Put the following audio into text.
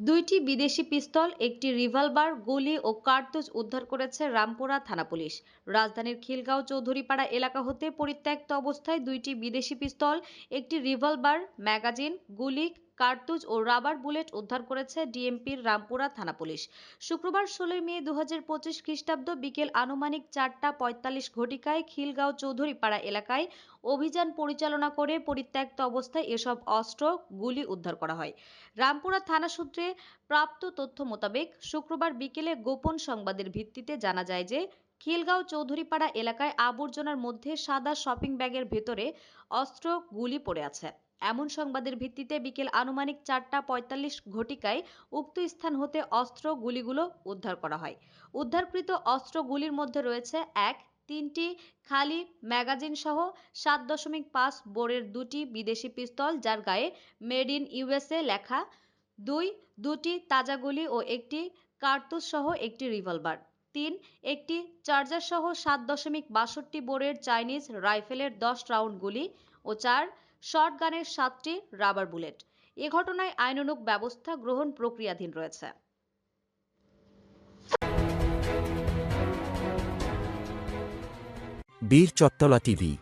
দুইটি বিদেশি পিস্তল, একটি রিভলভার, গুলি ও কার্তুজ উদ্ধার করেছে রামপুরা থানা পুলিশ। রাজধানীর খিলগাঁও চৌধুরীপাড়া এলাকা হতে পরিত্যক্ত অবস্থায় দুইটি বিদেশি পিস্তল, একটি রিভলভার, ম্যাগাজিন, গুলি, কার্তুজ ও রাবার বুলেট উদ্ধার করেছে ডিএমপির রামপুরা থানা পুলিশ। শুক্রবার ষোলোই মে দু হাজার পঁচিশ খ্রিস্টাব্দ বিকেল আনুমানিক চারটা পঁয়তাল্লিশ ঘটিকায় খিলগাঁও চৌধুরীপাড়া এলাকায় অভিযান পরিচালনা করে পরিত্যক্ত অবস্থায় এসব অস্ত্র, গুলি উদ্ধার করা হয়। রামপুরা থানা সূত্রে প্রাপ্ত তথ্য মোতাবেক শুক্রবার বিকেলে গোপন সংবাদের ভিত্তিতে জানা যায় যে খিলগাঁও চৌধুরীপাড়া এলাকায় আবর্জনার মধ্যে সাদা শপিং ব্যাগের ভেতরে অস্ত্র গুলি পড়ে আছে। এমন সংবাদের ভিত্তিতে বিকেল আনুমানিক চারটা পঁয়তাল্লিশ ঘটিকায় উক্ত স্থান হতে অস্ত্র গুলিগুলো উদ্ধার করা হয়। উদ্ধারকৃত অস্ত্রগুলির মধ্যে রয়েছে এক, তিনটি খালি ম্যাগাজিন সহ সাত দশমিক পাঁচ বোরের দুটি বিদেশি পিস্তল যার গায়ে মেড ইন ইউএসএ লেখা দুই, দুটি তাজা গুলি ও একটি কার্তুজ সহ একটি রিভলভার তিন, একটি চার্জার সহ সাত দশমিক বাষট্টি বোরের চাইনিজ রাইফেলের দশ রাউন্ড গুলি ও চার শর্ট গানের সাতটি রাবার বুলেট এ ঘটনায় আইনানুগ ব্যবস্থা গ্রহণ প্রক্রিয়াধীন রয়েছে। বীর চত্তলা টিভি